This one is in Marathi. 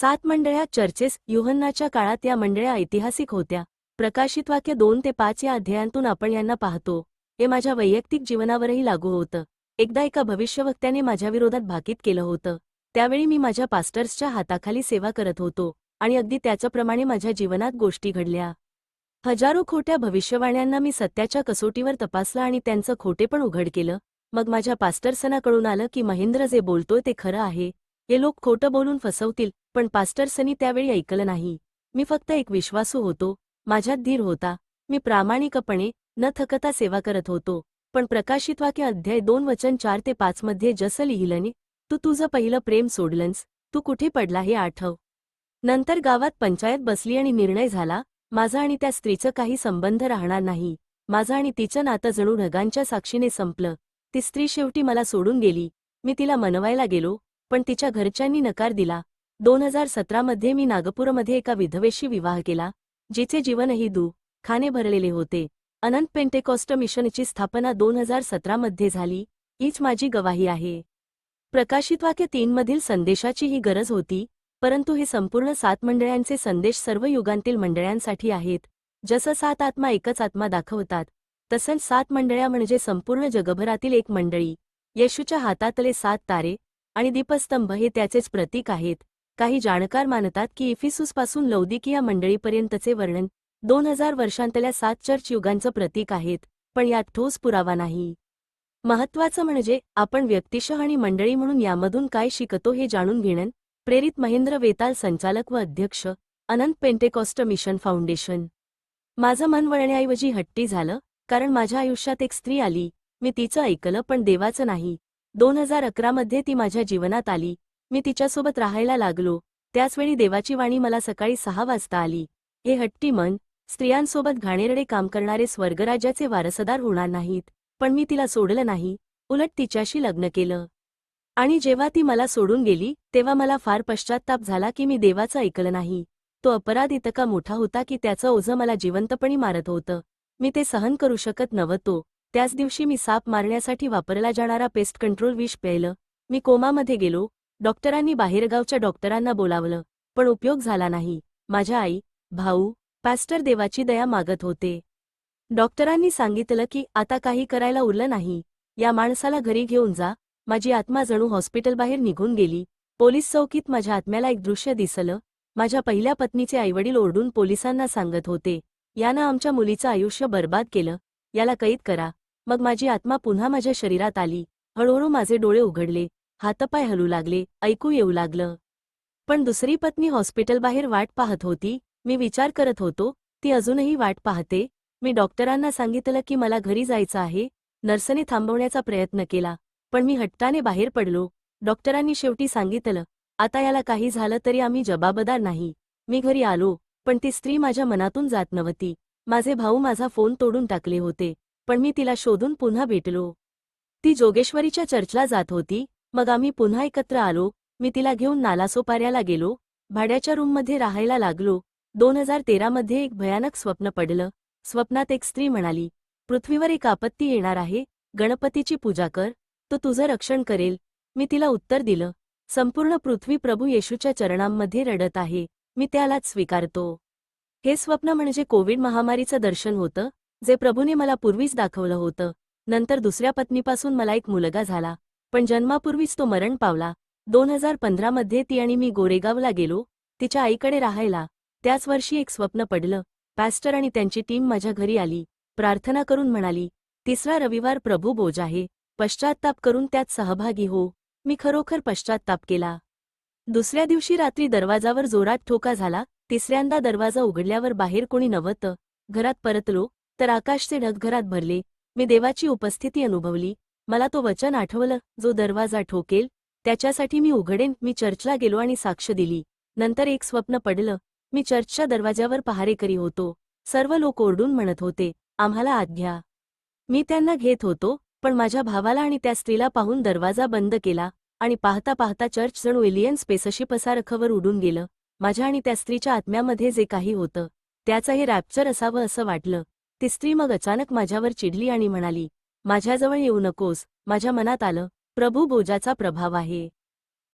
सात मंडळ्या चर्चेस युहन्नाच्या काळात या मंडळ्या ऐतिहासिक होत्या. प्रकाशित वाक्य दोन ते पाच या अध्यायांतून आपण यांना पाहतो. हे माझ्या वैयक्तिक जीवनावरही लागू होतं. एकदा एका भविष्यवक्त्याने माझ्याविरोधात भाकीत केलं होतं. त्यावेळी मी माझ्या पास्टर्सच्या हाताखाली सेवा करत होतो आणि अगदी त्याच्याप्रमाणे माझ्या जीवनात गोष्टी घडल्या. हजारो खोट्या भविष्यवाण्यांना मी सत्याच्या कसोटीवर तपासलं आणि त्यांचं खोटेपण उघड केलं. मग माझ्या पास्टर्सना कळून आलं की महेंद्र जे बोलतोय ते खरं आहे. हे लोक खोटं बोलून फसवतील पण पास्टर्सनी त्यावेळी ऐकलं नाही. मी फक्त एक विश्वासू होतो. माझ्यात धीर होता. मी प्रामाणिकपणे न थकता सेवा करत होतो. पण प्रकाशित वाक्य अध्याय दोन वचन चार ते पाच मध्ये जसं लिहिलंने तू तुझं पहिलं प्रेम सोडलंस. तू कुठे पडला हे आठव. नंतर गावात पंचायत बसली आणि निर्णय झाला माझा आणि त्या स्त्रीचं काही संबंध राहणार नाही. माझं आणि तिचं नातं जणू ढगांच्या साक्षीने संपलं. ती स्त्री शेवटी मला सोडून गेली. मी तिला मनवायला गेलो पण तिच्या घरच्यांनी नकार दिला. दोन हजार सतरामध्ये मी नागपूरमध्ये एका विधवेशी विवाह केला जिचे जीवनही दू खाने भरलेले होते. अनंत पेंटेकॉस्ट मिशनची स्थापना दोन हजार सतरामध्ये झाली हीच माझी गवाही आहे. प्रकाशित वाक्य तीनमधील संदेशाची ही गरज होती परंतु हे संपूर्ण सात मंडळांचे संदेश सर्व युगांतील मंडळांसाठी आहेत. जसं सात आत्मा एकच आत्मा दाखवतात तसंच सात मंडळ्या म्हणजे संपूर्ण जगभरातील एक मंडळी. येशूच्या हातातले सात तारे आणि दीपस्तंभ हे त्याचेच प्रतीक आहेत. काही जाणकार मानतात की इफिसूसपासून लौदिकिया मंडळीपर्यंतचे वर्णन दोन हजार वर्षांतल्या सात चर्च युगांचं प्रतीक आहेत पण यात ठोस पुरावा नाही. महत्वाचं म्हणजे आपण व्यक्तिशः आणि मंडळी म्हणून यामधून काय शिकतो हे जाणून घेणं प्रेरित महेंद्र वेताल संचालक व अध्यक्ष अनंत पेंटेकॉस्ट मिशन फाउंडेशन. माझं मन वळण्याऐवजी हट्टी झालं कारण माझ्या आयुष्यात एक स्त्री आली मी तिचं ऐकलं पण देवाचं नाही. दोन हजार अकरामध्ये ती माझ्या जीवनात आली मी तिच्यासोबत राहायला लागलो. त्याचवेळी देवाची वाणी मला सकाळी सहा वाजता आली. हे हट्टी मन स्त्रियांसोबत घाणेरडे काम करणारे स्वर्गराज्याचे वारसदार होणार नाहीत पण मी तिला सोडलं नाही उलट तिच्याशी लग्न केलं. आणि जेव्हा ती मला सोडून गेली तेव्हा मला फार पश्चात्ताप झाला की मी देवाचं ऐकलं नाही. तो अपराध इतका मोठा होता की त्याचं ओझं मला जिवंतपणी मारत होतं. मी ते सहन करू शकत नव्हतो. त्याच दिवशी मी साप मारण्यासाठी वापरला जाणारा पेस्ट कंट्रोल विष प्यायलं. मी कोमामध्ये गेलो डॉक्टरांनी बाहेरगावच्या डॉक्टरांना बोलावलं पण उपयोग झाला नाही. माझ्या आई भाऊ पॅस्टर देवाची दया मागत होते. डॉक्टरांनी सांगितलं की आता काही करायला उरलं नाही. या माणसाला घरी घेऊन जा. माझी आत्मा जणू हॉस्पिटलबाहेर निघून गेली. पोलीस चौकीत माझ्या आत्म्याला एक दृश्य दिसलं. माझ्या पहिल्या पत्नीचे आईवडील ओरडून पोलिसांना सांगत होते. यानं आमच्या मुलीचं आयुष्य बर्बाद केलं. याला कैद करा. मग माझी आत्मा पुन्हा माझ्या शरीरात आली. हळूहळू माझे डोळे उघडले. हातपाय हलू लागले ऐकू येऊ लागलं. पण दुसरी पत्नी हॉस्पिटलबाहेर वाट पाहत होती मी विचार करत होतो ती अजूनही वाट पाहते. मी डॉक्टरांना सांगितलं की मला घरी जायचं आहे नर्सने थांबवण्याचा प्रयत्न केला पण मी हट्टाने बाहेर पडलो. डॉक्टरांनी शेवटी सांगितलं आता याला काही झालं तरी आम्ही जबाबदार नाही. मी घरी आलो पण ती स्त्री माझ्या मनातून जात नव्हती. माझे भाऊ माझा फोन तोडून टाकले होते पण मी तिला शोधून पुन्हा भेटलो. ती जोगेश्वरीच्या चर्चला जात होती मग आम्ही पुन्हा एकत्र आलो मी तिला घेऊन नालासोपाऱ्याला गेलो भाड्याच्या रूममध्ये राहायला लागलो. दोन हजार तेरामध्ये एक भयानक स्वप्न पडलं. स्वप्नात एक स्त्री म्हणाली पृथ्वीवर एक आपत्ती येणार आहे गणपतीची पूजा कर तो तुझं रक्षण करेल. मी तिला उत्तर दिलं संपूर्ण पृथ्वी प्रभू येशूच्या चरणांमध्ये रडत आहे मी त्यालाच स्वीकारतो. हे स्वप्न म्हणजे कोविड महामारीचं दर्शन होतं जे प्रभूने मला पूर्वीच दाखवलं होतं. नंतर दुसऱ्या पत्नीपासून मला एक मुलगा झाला. पण जन्मापूर्वीच तो मरण पावला. दोन हजार पंधरामध्ये ती आणि मी गोरेगावला गेलो. तिच्या आईकडे राहायला. त्याच वर्षी एक स्वप्न पडलं. पॅस्टर आणि त्यांची टीम माझ्या घरी आली. प्रार्थना करून म्हणाली तिसरा रविवार प्रभू बोज आहे. पश्चात्ताप करून त्यात सहभागी हो. मी खरोखर पश्चात्ताप केला. दुसऱ्या दिवशी रात्री दरवाजावर जोरात ठोका झाला. तिसऱ्यांदा दरवाजा उघडल्यावर बाहेर कोणी नव्हतं. घरात परतलो तर आकाशचे ढग घरात भरले. मी देवाची उपस्थिती अनुभवली. मला तो वचन आठवलं जो दरवाजा ठोकेल त्याच्यासाठी मी उघडेन मी चर्चला गेलो आणि साक्ष दिली. नंतर एक स्वप्न पडलं. मी चर्चच्या दरवाजावर पहारेकरी होतो. सर्व लोक ओरडून म्हणत होते आम्हाला आत घ्या. मी त्यांना घेत होतो पण माझ्या भावाला आणि त्या स्त्रीला पाहून दरवाजा बंद केला आणि पाहता पाहता चर्च जणू एलियन स्पेसशी पसारखवर उडून गेलं. माझ्या आणि त्या स्त्रीच्या आत्म्यामध्ये जे काही होतं त्याचं हे रॅप्चर असावं असं वाटलं. ती स्त्री मग अचानक माझ्यावर चिडली आणि म्हणाली माझ्याजवळ येऊ नकोस. माझ्या मनात आलं प्रभू बोजाचा प्रभाव आहे.